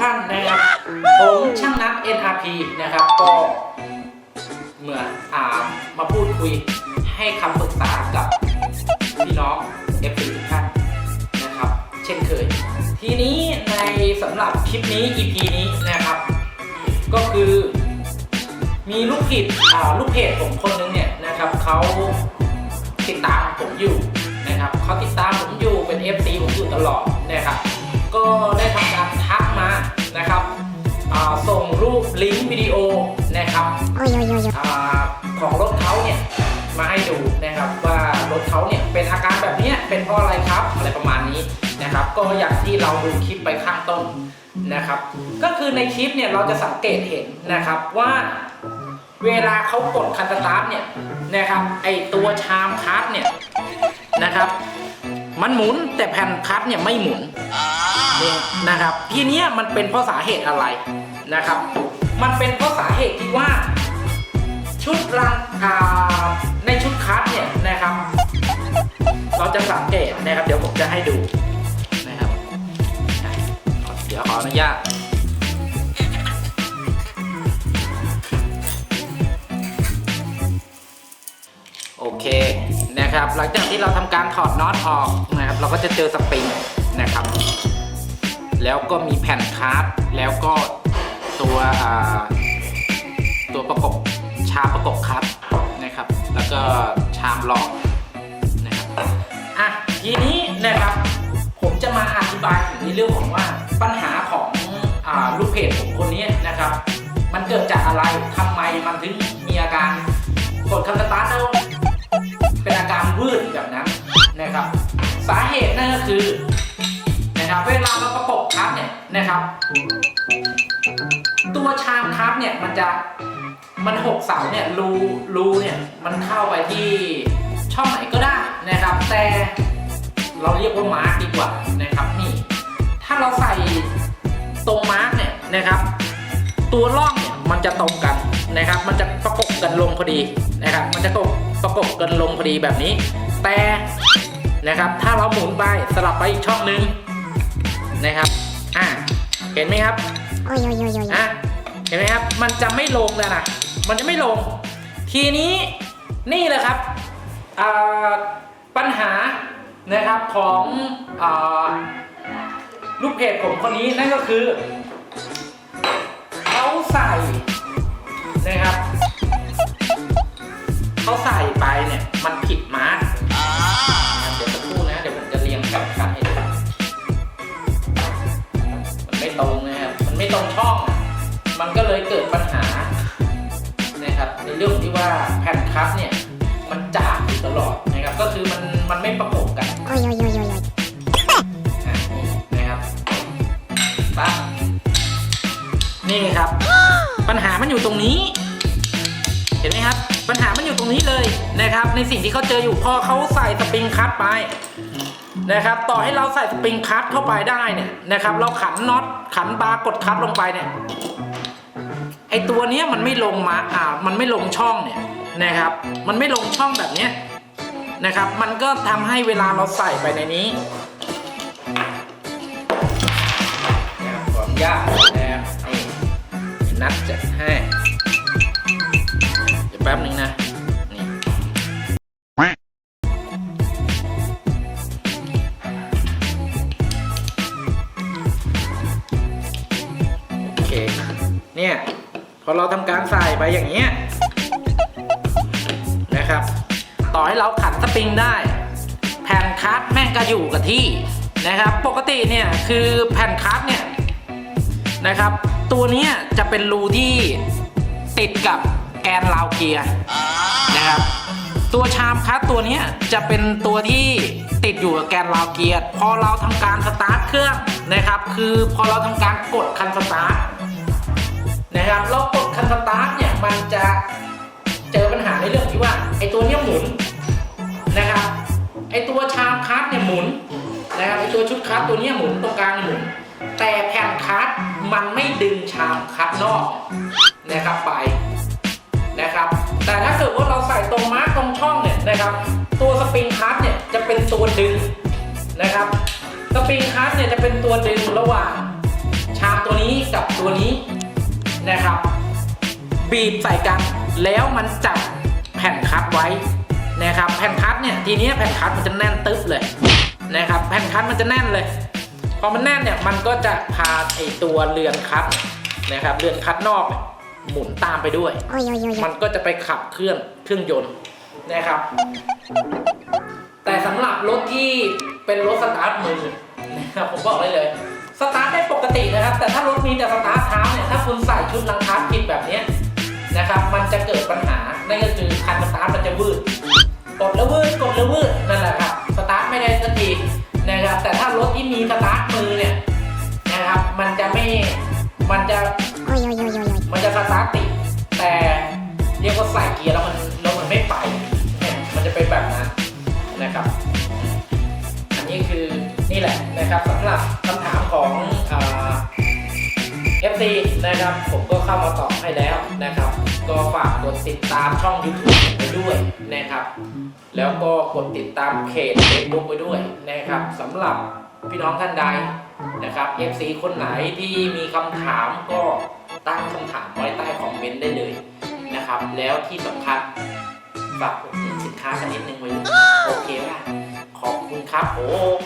ท่านนะครับผมช่างนัก NRP นะครับ ก็เมื่ออ่ามาพูดคุยให้คำปรึกษากับพี่น้อง FC ทุกท่านนะครับ เช่นเคย ทีนี้ในสำหรับคลิปนี้ EP นี้นะครับ ก็คือมีลูกผิดอ่าลูกเพจผมคนนึงเนี่ยนะครับเขาติดตามผมอยู่นะครับเขาติดตามผมอยู่เป็น FC ผมอยู่ตลอดนะครับ ก็ มาให้ดูนะครับว่ารถเขาเนี่ยเป็นอาการแบบนี้เป็นเพราะอะไรครับอะไรประมาณนี้นะครับ ก็อย่างที่เราดูคลิปไปข้างต้นนะครับ ก็คือในคลิปเนี่ยเราจะสังเกตเห็นนะครับว่าเวลาเขากดคันสตาร์ทเนี่ยนะครับไอตัวชามคัสเนี่ยนะครับมันหมุนแต่แผ่นคัสเนี่ยไม่หมุนนะครับทีนี้มันเป็นเพราะสาเหตุอะไรนะครับ มันเป็นเพราะสาเหตุที่ว่าชุดรัง เราจะสังเกตนะครับ เดี๋ยวผมจะให้ดูนะครับเดี๋ยวขออนุญาตโอเคนะครับ หลังจากที่เราทำการถอดน็อตออกนะครับ เราก็จะเจอสปริงนะครับ แล้วก็มีแผ่นคาร์ดแล้วก็ตัวตัวประกบชามประกบคัดนะครับ แล้วก็ชามรอง เรื่องของว่าปัญหาของอลูกเพจผมคนนี้นะครับ มันเกิดจากอะไรทำไมมันถึงมีอาการกดคันตาร์ทแล้วเป็นอาการวืดแบบนั้นนะครับ สาเหตุนั่นก็คือนะครับเวลาเราประกบคัพเนี่ยนะครับ ตัวชามคัพเนี่ยมันจะมันหกเสาเนี่ยรูรูเนี่ยมันเข้าไปที่ช่องไหนก็ได้นะครับ แต่เราเรียกว่ามาร์กดีกว่านะ มันจะตรงกันนะครับ มันจะประกบกันลงพอดีนะครับ มันจะประกบประกบกันลงพอดีแบบนี้ แต่นะครับถ้าเราหมุนไปสลับไปอีกช่องนึงนะครับอะเห็นไหมครับ Oi, oi, oi, oi. อะเห็นไหมครับ มันจะไม่ลงแล้วนะมันจะไม่ลง ทีนี้นี่แหละครับอ่าปัญหานะครับของอาลูกเพจผมคนนี้นั่นก็คือ เขาใส่นะครับเขาใส่ไปเนี่ยมันผิดมาร์กเดี๋ยวสักครู่นะ เดี๋ยวผมจะเรียงกับกันให้ดูมันไม่ตรงนะครับมันไม่ตรงช่อง มันก็เลยเกิดปัญหานะครับในเรื่องที่ว่าแผ่นคัสเนี่ยมันจากอยู่ตลอดนะครับก็คือมันมันไม่ประกบกัน นี่ครับ ปัญหามันอยู่ตรงนี้ เห็นไหมครับ ปัญหามันอยู่ตรงนี้เลยนะครับ ในสิ่งที่เขาเจออยู่พอเขาใส่สปริงคัตไปนะครับ ต่อให้เราใส่สปริงคัตเข้าไปได้เนี่ยนะครับ เราขันน็อตขันบาร์กดคัตลงไปเนี่ยไอตัวเนี้ยมันไม่ลงมาอ่ามันไม่ลงช่องเนี่ยนะครับ มันไม่ลงช่องแบบเนี้ยนะครับ มันก็ทำให้เวลาเราใส่ไปในนี้นะครับขอนุญาตนะครับนี่ นัดจัดให้เดี๋ยวแป๊บนึงนะนี่โอเคเนี่ยพอเราทำการใส่ไปอย่างเงี้ยนะครับ ต่อให้เราขันสปริงได้แผ่นคัสแม่งก็อยู่กับที่นะครับ ปกติเนี่ยคือแผ่นคัสเนี่ยนะครับ ตัวนี้จะเป็นรูที่ติดกับแกนราวเกียร์นะครับ ตัวชามคัสตัวนี้จะเป็นตัวที่ติดอยู่กับแกนราวเกียร์พอเราทำการสตาร์ทเครื่องนะครับ คือพอเราทำการกดคันสตาร์ทนะครับเรากดคันสตาร์ทเนี่ยมันจะเจอปัญหาในเรื่องที่ว่าไอตัวเนี้ยหมุนนะครับไอตัวชามคัสเนี่ยหมุนนะครับไอตัวชุดคัสตัวเนี้ยหมุนตรงกลางหมุน แต่แผ่นคัสมันไม่ดึงชามคัสนอกนะครับไปนะครับ แต่ถ้าเกิดว่าเราใส่ตรงมาร์กตรงช่องเนี่ยนะครับ ตัวสปริงคัสเนี่ยจะเป็นตัวดึงนะครับสปริงคัสเนี่ยจะเป็นตัวดึงระหว่างชามตัวนี้กับตัวนี้นะครับ บีบใส่กันแล้วมันจับแผ่นคัดไว้นะครับ แผ่นคัดเนี่ยทีนี้แผ่นคัดมันจะแน่นตึ๊บเลยนะครับ แผ่นคัดมันจะแน่นเลย พอมันแน่นเนี่ยมันก็จะพาไอตัวเรือนคัดนะครับเรือนคัดนอกเนี่ยหมุนตามไปด้วย Oi, oi, oi, มั oi. นก็จะไปขับเคลื่อนเครื่องยนต์นะครับ แต่สำหรับรถที่เป็นรถสตาร์ทมือนะครับผมบอกเลยเลยสตาร์ทได้ปกตินะครับ แต่ถ้ารถมีแต่สตาร์ทเท้าเนี่ยถ้าคุณใส่ชุดลังคับผิดแบบเนี้ยนะครับ มันจะเกิดปัญหานั่นก็คือคันสตาร์ทมันจะวืดกดแล้ววืดกดแล้ววืดนั่นแหละครับ นี่มันจะมันจะสตาร์ทติดแต่เรียกว่าใส่เกียร์แล้วมันแล้วมันไม่ไปเนี่ยมันจะเป็นแบบนั้นนะครับ อันนี้คือนี่แหละนะครับสำหรับคำถามของเอ่า FC นะครับ ผมก็เข้ามาตอบให้แล้วนะครับ ก็ฝากกดติดตามช่อง YouTube ไปด้วยนะครับ แล้วก็กดติดตามเพจ Facebook ไปด้วยนะครับสำหรับพี่น้องท่านใด นะครับ FC คนไหนที่มีคำถามก็ตั้งคำถามไว้ใต้คอมเมนต์ได้เลยนะครับ แล้วที่สำคัญฝากสินค้ากันนิดนึงไว้โอเคป่ะขอบคุณครับผม